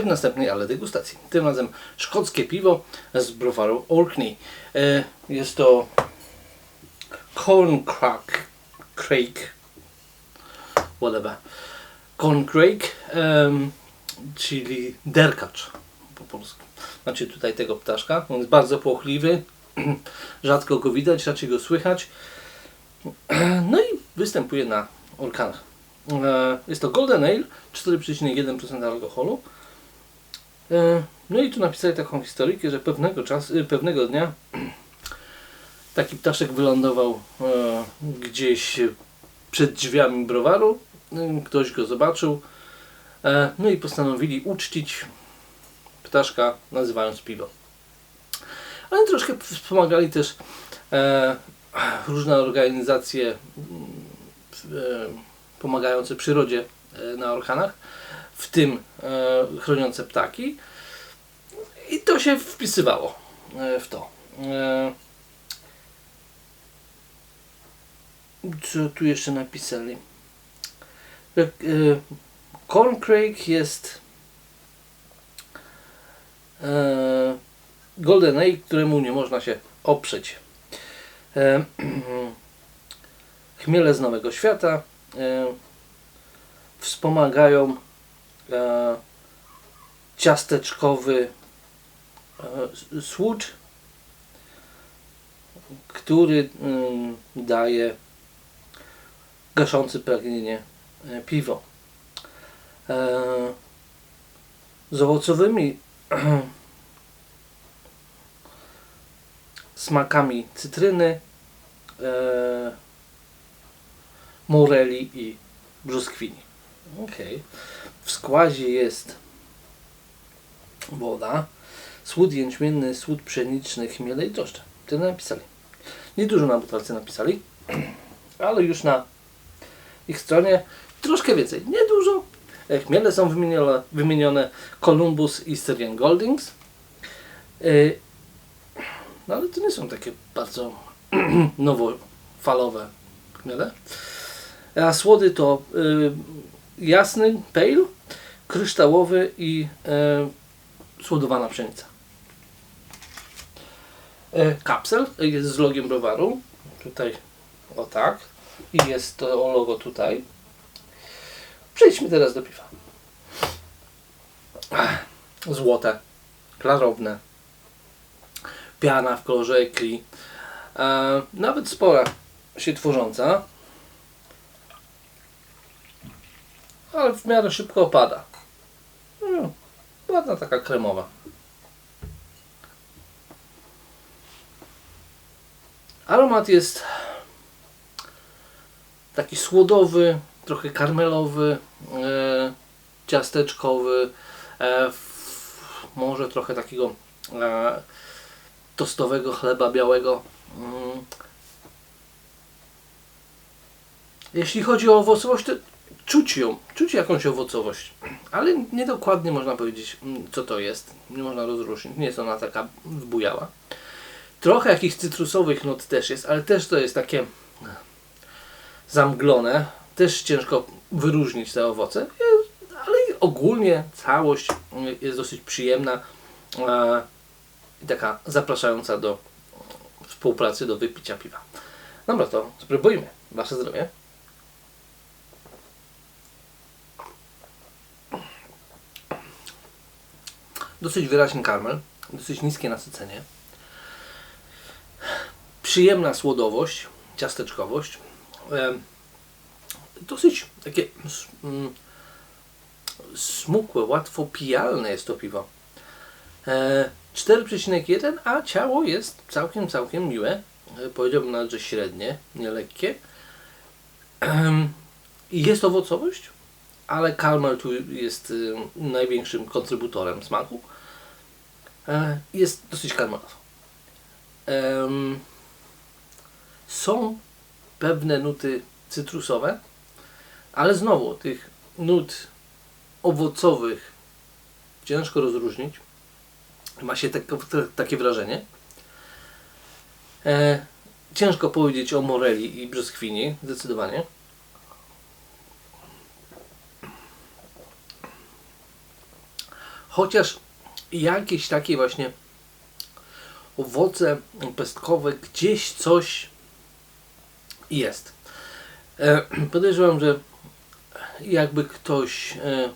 W następnej ale degustacji. Tym razem szkockie piwo z browaru Orkney. E, Jest to Corn Crack Craig whatever. Corn Craig, em, czyli derkacz po polsku. Znaczy tutaj tego ptaszka. On jest bardzo płochliwy. Rzadko go widać, raczej go słychać. No i występuje na orkanach. E, Jest to Golden Ale, 4,1% alkoholu. E, No i tu napisali taką historyjkę, że pewnego czasu, e, pewnego dnia taki ptaszek wylądował e, gdzieś przed drzwiami browaru. E, Ktoś go zobaczył. No i postanowili uczcić ptaszka nazywając piwo. Ale troszkę wspomagali też różne organizacje pomagające przyrodzie na Orkanach, w tym chroniące ptaki. I to się wpisywało e, w to. E, co tu jeszcze napisali? E, Corn Craig jest Golden Ale, któremu nie można się oprzeć. Chmiele z Nowego Świata wspomagają ciasteczkowy e, słódź, który mm, daje gaszący pragnienie e, piwo. E, z owocowymi smakami cytryny, moreli i brzoskwini. Okay. W składzie jest woda, słód jęczmienny, słód pszeniczny, chmiele i drożdże. Tyle napisali. Niedużo na butelce napisali, ale już na ich stronie troszkę więcej. Niedużo. E, Chmiele są wymienione, wymienione Columbus i Styrian Goldings. E, No ale to nie są takie bardzo nowofalowe chmiele. A słody to y, jasny, pale, kryształowy i słodowana pszenica. E, kapsel jest z logiem browaru. Tutaj o tak. I jest to logo tutaj. Przejdźmy teraz do piwa. Złote, klarowne, piana w kolorze ekli, e, nawet spora się tworząca, ale w miarę szybko opada. No, ładna taka kremowa. Aromat jest taki słodowy, trochę karmelowy, e, ciasteczkowy, e, może trochę takiego e, tostowego chleba białego. Mm. Jeśli chodzi o owocowość, to czuć ją, czuć jakąś owocowość, ale niedokładnie można powiedzieć, mm, co to jest. Nie można rozróżnić, nie jest ona taka wbujała. Trochę jakichś cytrusowych nut też jest, ale też to jest takie zamglone. Też ciężko wyróżnić te owoce, e, ale ogólnie całość mm, jest dosyć przyjemna e, i taka zapraszająca do współpracy, do wypicia piwa. Dobra, to spróbujmy. Wasze zdrowie. Dosyć wyraźny karmel, dosyć niskie nasycenie. Przyjemna słodowość, ciasteczkowość. Dosyć takie mm, smukłe, łatwo pijalne jest to piwo. E, 4,1, a ciało jest całkiem, całkiem miłe. E, Powiedziałbym nawet, że średnie, nie lekkie. Jest owocowość, ale karmel tu jest y, największym kontrybutorem smaku. E, Jest dosyć karmelowo. Są pewne nuty cytrusowe, ale znowu tych nut owocowych ciężko rozróżnić. Ma się tak, takie wrażenie. E, ciężko powiedzieć o moreli i brzoskwini, zdecydowanie. chociaż jakieś takie właśnie owoce pestkowe, gdzieś coś jest. E, podejrzewam, że jakby ktoś e,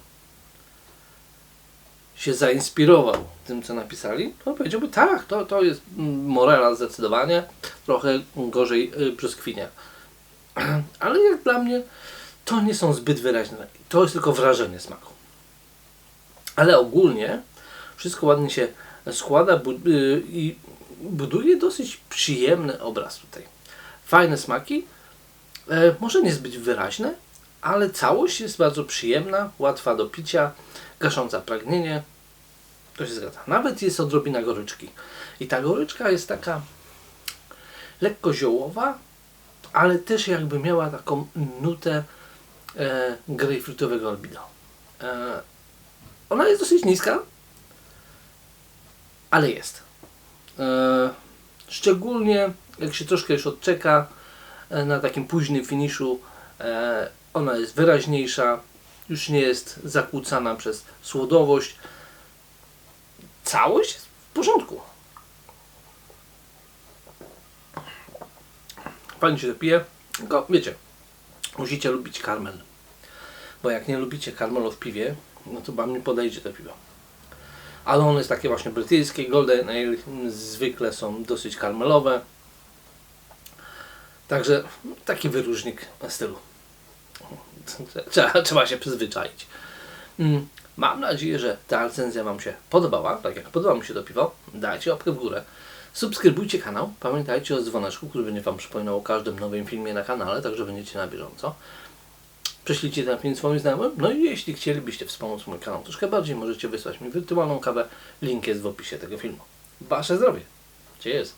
się zainspirował tym, co napisali, to powiedziałby tak, to, to jest morela zdecydowanie, trochę gorzej brzoskwinia. Ale jak dla mnie, to nie są zbyt wyraźne. To jest tylko wrażenie smaku. Ale ogólnie wszystko ładnie się składa y, i buduje dosyć przyjemny obraz tutaj. Fajne smaki, e, może niezbyt wyraźne, ale całość jest bardzo przyjemna, łatwa do picia, gasząca pragnienie. To się zgadza. Nawet jest odrobina goryczki. I ta goryczka jest taka lekko ziołowa, ale też jakby miała taką nutę e, grejpfrutowego albido. E, ona jest dosyć niska, ale jest. E, szczególnie jak się troszkę już odczeka e, na takim późnym finiszu, e, ona jest wyraźniejsza, już nie jest zakłócana przez słodowość. Całość jest w porządku. Fajnie się pije, tylko wiecie, musicie lubić karmel. Bo jak nie lubicie karmelu w piwie, no to wam nie podejdzie to piwo. Ale ono jest takie właśnie brytyjskie, golden ale zwykle są dosyć karmelowe. Także taki wyróżnik stylu. Trzeba, trzeba się przyzwyczaić. Mm, Mam nadzieję, że ta recenzja Wam się podobała, tak jak podoba mi się to piwo. Dajcie łapkę w górę. Subskrybujcie kanał. Pamiętajcie o dzwoneczku, który będzie Wam przypominał o każdym nowym filmie na kanale, tak że będziecie na bieżąco. Prześlijcie ten film swoim znajomym. No i jeśli chcielibyście wspomóc mój kanał troszkę bardziej, możecie wysłać mi wirtualną kawę. Link jest w opisie tego filmu. Wasze zdrowie. Jest?